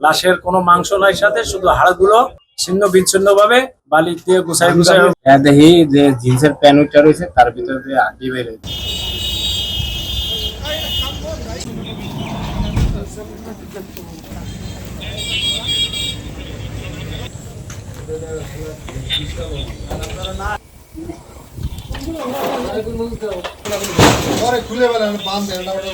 লাশের কোনো মাংস নাই সাথে শুধু হাড়গুলো ছিন্ন বিচ্ছিন্ন ভাবে বালি দিয়ে গুছাই গুছাই হ্যাঁ দেখি যে জিন্সের প্যান্ট ওইটা রয়েছে তার ভিতরে দিয়ে হাড্ডি বের পরে খুলে বেড়ান বাম দেন এটা তো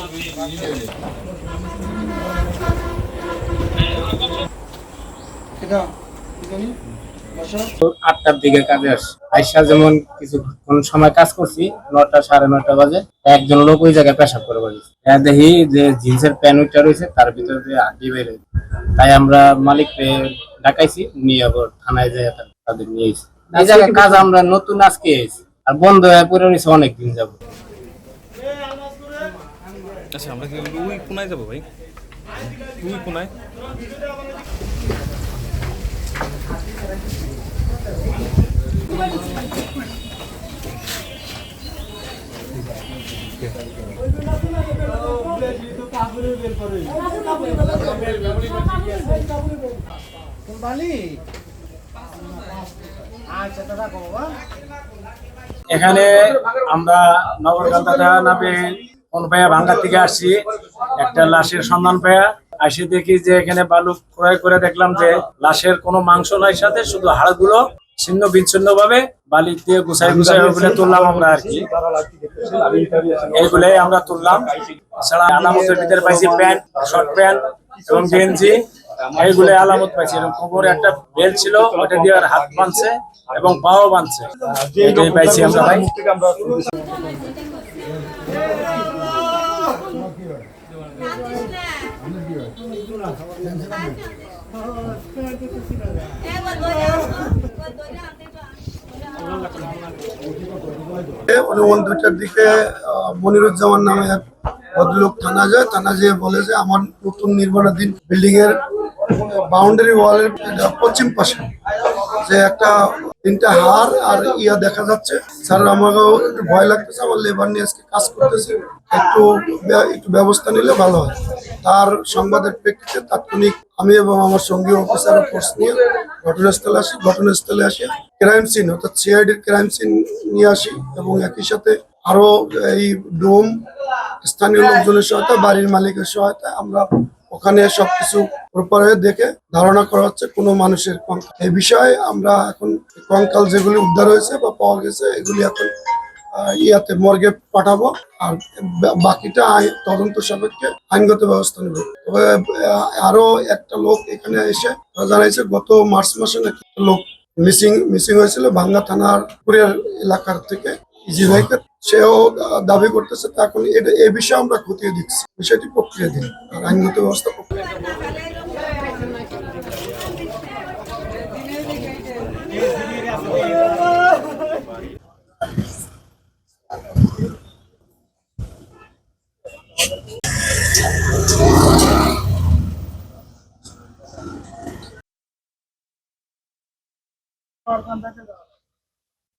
আটটার দিকে কাজে আসি আইসা যেমন কিছু কোন সময় কাজ করছি নটা সাড়ে নটা বাজে একজন লোক ওই জায়গায় পেশাব করে বাড়িছে হ্যাঁ দেখি যে জিন্সের প্যান্ট ওইটা রয়েছে তার ভিতরে দিয়ে হাড্ডি বের হয়েছে। তাই আমরা মালিককে ডাকাইছি নিয়ে আবার থানায় যাই তাদের নিয়ে এসেছি এই জায়গায় কাজ আমরা নতুন আজকে এসেছি আর বন্ধ হয়ে পড়ে রয়েছে অনেকদিন যাব। আচ্ছা আমরা কি ওই কোনায় যাব ভাই? ওই কোনায়? এখানে আমরা নগরকান্দা নামে কোন ভাইয়া ভাঙ্গা থেকে আসছি। একটা লাশের সন্ধান পাইয়া। আসি দেখি যে এখানে বালু ক্রয় করে দেখলাম যে লাশের কোনো মাংস নাই সাথে, শুধু হাড়গুলো ছিন্ন বিচ্ছিন্ন ভাবে বালি দিয়ে গুছাই গুছাই তুললাম আমরা আর কি। এইগুলাই আমরা তুললাম। এছাড়া আলামতের ভিতরে পাইছি প্যান্ট, শর্ট প্যান্ট এবং গেঞ্জি। এইগুলো আলামত পাইছি। এবং কোমরে একটা বেল্ট ছিল ওটা দিয়ে আর হাত বাঁধছে এবং পাও বাঁধছে। এটাই পাইছি আমরা ভাই। অনুমান দুইটার দিকে মনিরুজ্জামান নামে এক ভদ্রলোক থানা যায়। থানা যেয়ে বলে যে, আমার নতুন নির্মাণাধীন বিল্ডিং এর বাউন্ডারি ওয়ালের পশ্চিম পাশে যে একটা তিনটা হার আর ইয়া দেখা যাচ্ছে। স্যার, আমাকেও একটু ভয় লাগতেছে, আমার লেবার নিয়ে আজকে কাজ করতেছে। একটু একটু ব্যবস্থা নিলে ভালো হয়। তার সংবাদের প্রেক্ষিতে তাৎক্ষণিক আমি এবং আমার সঙ্গী অফিসার ফোর্স নিয়ে ঘটনাস্থলে আসি ঘটনাস্থলে আসি ক্রাইম সিন অর্থাৎ সিআইডির ক্রাইম সিন নিয়ে আসি এবং একই সাথে আরও এই ডোম, স্থানীয় লোকজনের সহায়তা বাড়ির মালিকের সহায়তা আমরা ওখানে সবকিছু প্রপার হয়ে দেখে ধারণা করা হচ্ছে কোনো মানুষের এই বিষয়ে আমরা এখন কঙ্কাল যেগুলি উদ্ধার হয়েছে বা পাওয়া গেছে, এগুলি এখন ইয়াতে মর্গে পাঠাবো। আর বাকিটা তদন্ত সাপেক্ষে আইনগত ব্যবস্থা নেব। তবে আরও একটা লোক এখানে এসে জানাইছে, গত মার্চ মাসে নাকি লোক মিসিং মিসিং হয়েছিল ভাঙ্গা থানার কুরিয়ার এলাকার থেকে ইজি ভাইকে। সেও দাবি করতেছে তা এখন এই বিষয়ে আমরা খতিয়ে দিচ্ছি বিষয়টি প্রক্রিয়া দিন, আর আইনগত ব্যবস্থা প্রক্রিয়া Gracias.